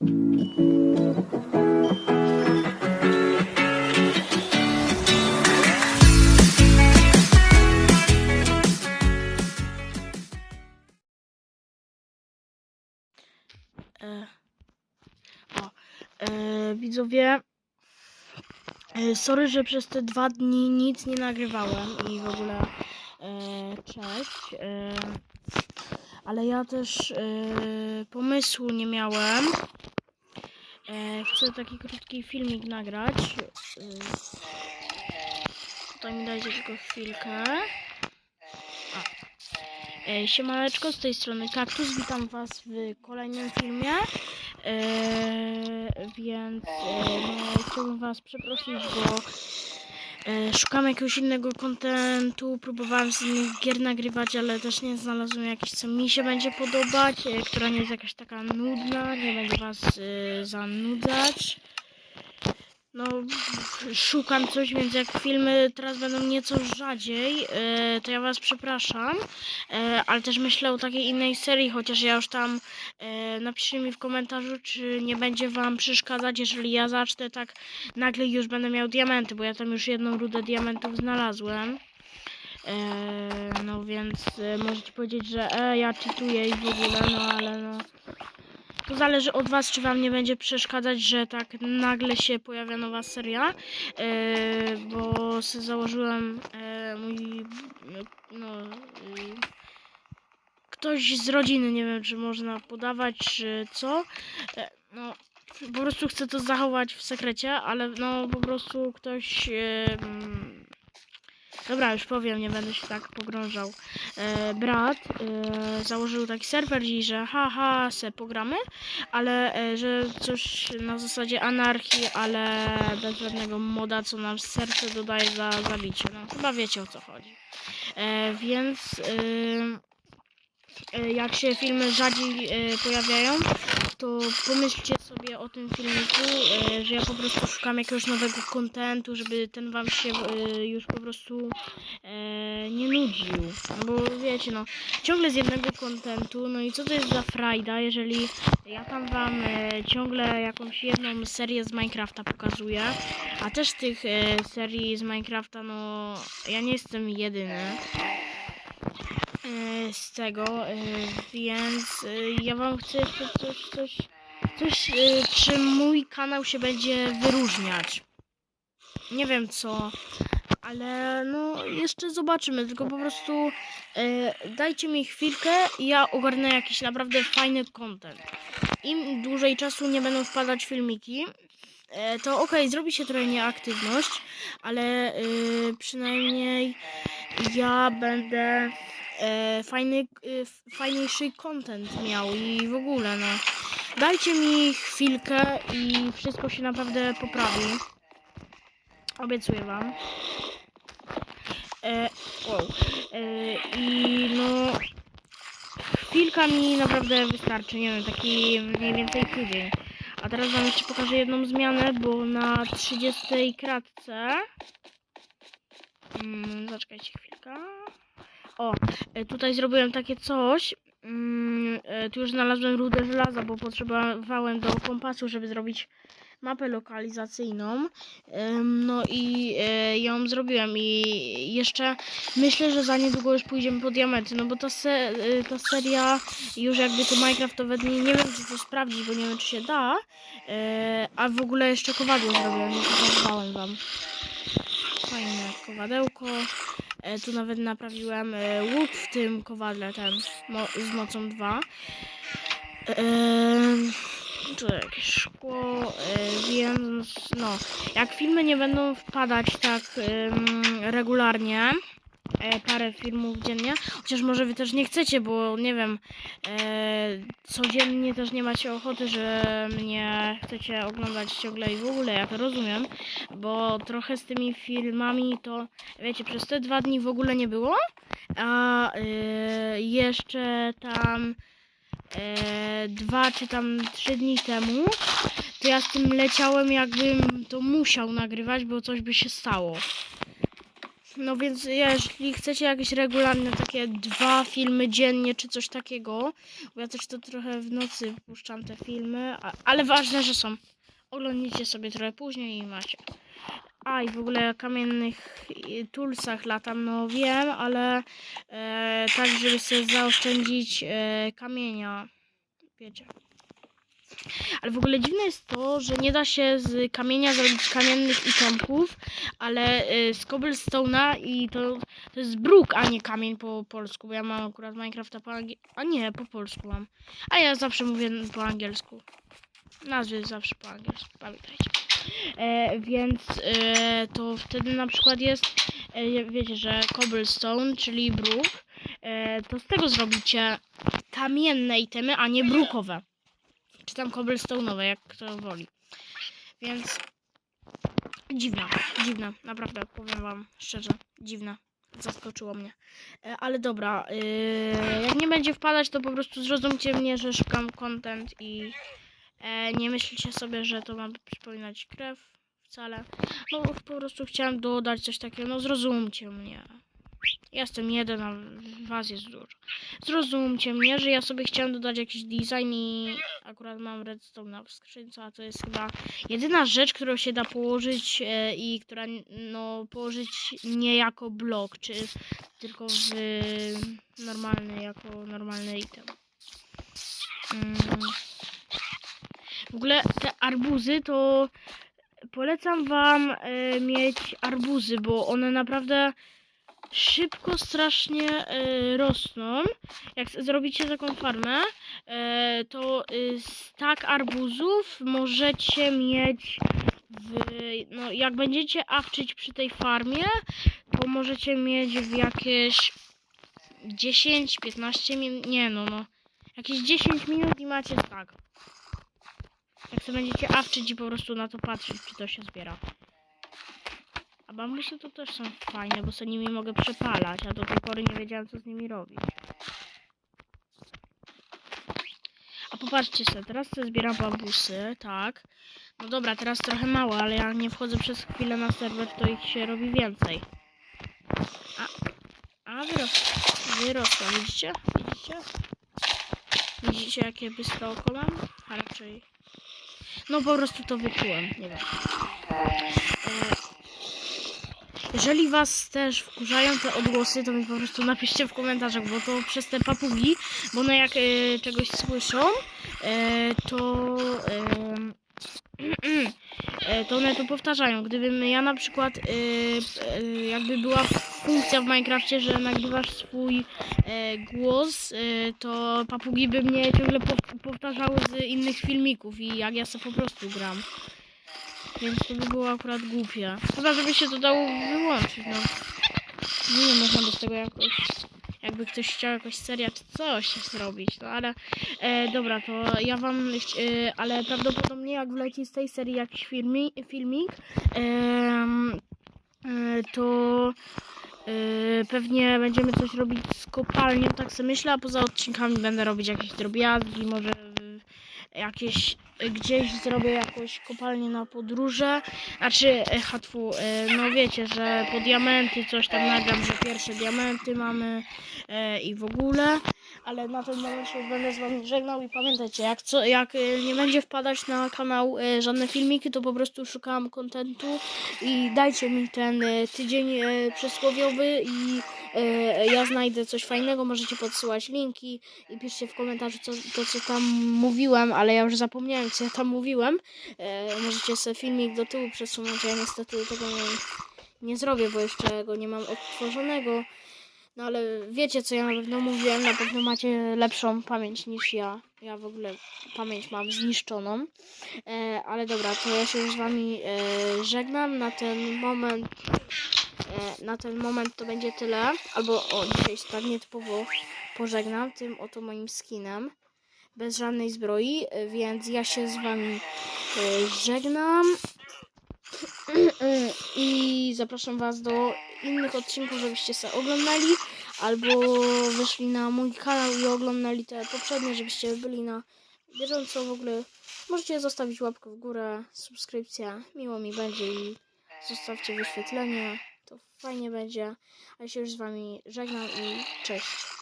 E, o, e, widzowie, e, sorry, że przez te dwa dni nic nie nagrywałem i w ogóle e, cześć. E, ale ja też e, pomysłu nie miałem. E, chcę taki krótki filmik nagrać. E, tutaj mi dajcie tylko chwilkę. A. Siemaneczko, z tej strony Kaktus, witam was w kolejnym filmie. Więc no, chciałbym was przeprosić, bo szukam jakiegoś innego kontentu, próbowałem z innych gier nagrywać, ale też nie znalazłem jakiejś, co mi się będzie podobać, e, która nie jest jakaś taka nudna, nie będzie was e, zanudzać. No, szukam coś, więc jak filmy teraz będą nieco rzadziej, e, to ja was przepraszam, e, ale też myślę o takiej innej serii, chociaż ja już tam e, napiszcie mi w komentarzu, czy nie będzie wam przeszkadzać, jeżeli ja zacznę tak nagle już będę miał diamenty, bo ja tam już jedną rudę diamentów znalazłem. No więc możecie powiedzieć, że e, ja cheatuję i w ogóle, no ale no. To zależy od was, czy wam nie będzie przeszkadzać, że tak nagle się pojawia nowa seria, e, bo założyłem e, mój, no, e, ktoś z rodziny, nie wiem, czy można podawać, czy co, e, no, po prostu chcę to zachować w sekrecie, ale no, po prostu ktoś, dobra, już powiem, nie będę się tak pogrążał, e, brat e, założył taki serwer i że haha, se pogramy, ale e, że coś na zasadzie anarchii, ale bez żadnego moda, co nam serce dodaje za zabicie. No, chyba wiecie o co chodzi. E, więc ym, e, jak się filmy rzadziej e, pojawiają, to pomyślcie sobie o tym filmiku, e, że ja po prostu szukam jakiegoś nowego kontentu, żeby ten wam się e, już po prostu e, nie nudził. No bo wiecie, no, ciągle z jednego kontentu, no i co to jest za frajda, jeżeli ja tam wam ciągle jakąś jedną serię z Minecrafta pokazuję, a też tych serii z Minecrafta, no, ja nie jestem jedyny z tego, więc ja wam chcę jeszcze coś, coś, coś, e, czym mój kanał się będzie wyróżniać. Nie wiem co, ale no jeszcze zobaczymy, tylko po prostu e, dajcie mi chwilkę i ja ogarnę jakiś naprawdę fajny content. Im dłużej czasu nie będą wpadać filmiki, e, to okej, zrobi się trochę nieaktywność, ale przynajmniej ja będę fajny, fajniejszy content miał i w ogóle no. Dajcie mi chwilkę i wszystko się naprawdę poprawi. Obiecuję wam. E, wow. E, I no chwilka mi naprawdę wystarczy, nie wiem, taki mniej więcej tydzień. A teraz wam jeszcze pokażę jedną zmianę, bo na 30 kratce mm, zaczekajcie chwilkę. O, e, tutaj zrobiłem takie coś. Mm, e, tu już znalazłem rudę żelaza, bo potrzebowałem do kompasu, żeby zrobić mapę lokalizacyjną. No i e, ją zrobiłem i jeszcze myślę, że za niedługo już pójdziemy po diamenty, no bo ta, se, e, ta seria już jakby to Minecraftowe dni, nie wiem czy to sprawdzić, bo nie wiem czy się da, a w ogóle jeszcze kowadło zrobiłem, nie pokazywałem wam. Fajne kowadełko. E, tu nawet naprawiłem e, łuk w tym kowadle ten mo z mocą 2. E, tu jakieś szkło, e, więc no, jak filmy nie będą wpadać tak em, regularnie, e, parę filmów dziennie, chociaż może wy też nie chcecie, bo nie wiem, e, codziennie też nie macie ochoty, że mnie chcecie oglądać ciągle i w ogóle, ja to rozumiem, bo trochę z tymi filmami to, wiecie, przez te dwa dni w ogóle nie było, a e, jeszcze tam e, dwa czy tam trzy dni temu, to ja z tym leciałem jakbym to musiał nagrywać, bo coś by się stało. No więc jeśli chcecie jakieś regularne takie dwa filmy dziennie czy coś takiego, bo ja też to trochę w nocy puszczam te filmy, a, ale ważne, że są. Oglądnijcie sobie trochę później i macie. A i w ogóle o kamiennych tulsach latam, no wiem, ale e, tak, żeby sobie zaoszczędzić e, kamienia. Wiecie. Ale w ogóle dziwne jest to, że nie da się z kamienia zrobić kamiennych itemków, ale y, z cobblestone'a i to, to jest bruk, a nie kamień po polsku, bo ja mam akurat Minecrafta po angielsku, a nie, po polsku mam. A ja zawsze mówię po angielsku. Nazwy zawsze po angielsku, pamiętajcie. E, więc e, to wtedy na przykład jest, e, wiecie, że cobblestone, czyli bruk, e, to z tego zrobicie kamienne itemy, a nie brukowe. Czy tam cobblestone'owe, jak kto woli. Więc dziwna, dziwna, naprawdę powiem wam szczerze, dziwna. Zaskoczyło mnie. E, ale dobra, e, jak nie będzie wpadać, to po prostu zrozumcie mnie, że szukam content i e, nie myślcie sobie, że to ma przypominać krew wcale. No po prostu chciałem dodać coś takiego, no zrozumcie mnie. Jestem jeden, a was jest dużo. Zrozumcie mnie, że ja sobie chciałem dodać jakiś design i akurat mam redstone na skrzynce, a to jest chyba jedyna rzecz, którą się da położyć e, i która no położyć nie jako blok, czy tylko w normalny, jako normalny item. Mm. W ogóle te arbuzy to polecam wam e, mieć arbuzy, bo one naprawdę szybko strasznie e, rosną. Jak zrobicie taką farmę, e, to y, stak arbuzów możecie mieć w, no jak będziecie awczyć przy tej farmie, to możecie mieć w jakieś 10-15 minut, nie no, no, jakieś 10 minut i macie stak. Jak sobie będziecie awczyć i po prostu na to patrzeć, czy to się zbiera. A bambusy to też są fajne, bo sobie nimi mogę przepalać, a do tej pory nie wiedziałem, co z nimi robić. A popatrzcie sobie, teraz sobie zbieram bambusy, tak. No dobra, teraz trochę mało, ale jak nie wchodzę przez chwilę na serwer, to ich się robi więcej. A, a wyrosła, wyrosła, widzicie? Widzicie? Widzicie, jakie bystre oko mam? A raczej... No po prostu to wyczułem, nie wiem. E, Jeżeli was też wkurzają te odgłosy, to mi po prostu napiszcie w komentarzach, bo to przez te papugi, bo one jak e, czegoś słyszą, e, to, e, to one to powtarzają. Gdybym ja na przykład, jakby była funkcja w Minecrafcie, że nagrywasz swój głos, to papugi by mnie ciągle pow- powtarzały z innych filmików i jak ja sobie po prostu gram. Więc to by było akurat głupie. Chyba, żeby się to dało wyłączyć, no. Nie wiem, można by z tego jakoś... Jakby ktoś chciał jakoś serię czy coś zrobić, no ale... E, dobra, to ja wam... E, ale prawdopodobnie jak wleci z tej serii jakiś filmi, filmik, em, e, to... e, pewnie będziemy coś robić z kopalnią, tak sobie myślę, a poza odcinkami będę robić jakieś drobiazgi, może jakieś y, gdzieś zrobię jakąś kopalnię na podróże, znaczy e, hatfu, e, no wiecie, że po diamenty coś tam nagram, że pierwsze diamenty mamy e, i w ogóle, ale na ten moment się będę z wami żegnał i pamiętajcie, jak, co, jak e, nie będzie wpadać na kanał e, żadne filmiki, to po prostu szukam kontentu i dajcie mi ten e, tydzień przysłowiowy i ja znajdę coś fajnego, możecie podsyłać linki i piszcie w komentarzu co, to, co tam mówiłem, ale ja już zapomniałem, co ja tam mówiłem. Możecie sobie filmik do tyłu przesunąć, ja niestety tego nie, nie zrobię, bo jeszcze go nie mam odtworzonego. No ale wiecie, co ja na pewno mówiłem, na pewno macie lepszą pamięć niż ja. Ja w ogóle pamięć mam zniszczoną. E, ale dobra, to ja się z wami e, żegnam na ten moment. E, na ten moment to będzie tyle. Albo o, dzisiaj się nietypowo pożegnam tym oto moim skinem. Bez żadnej zbroi, e, więc ja się z wami e, żegnam. I zapraszam was do innych odcinków, żebyście sobie oglądali. Albo wyszli na mój kanał i oglądali te poprzednie, żebyście byli na bieżąco w ogóle. Możecie zostawić łapkę w górę, subskrypcja, miło mi będzie i zostawcie wyświetlenie. to fajnie będzie. A ja się już z wami żegnam i cześć.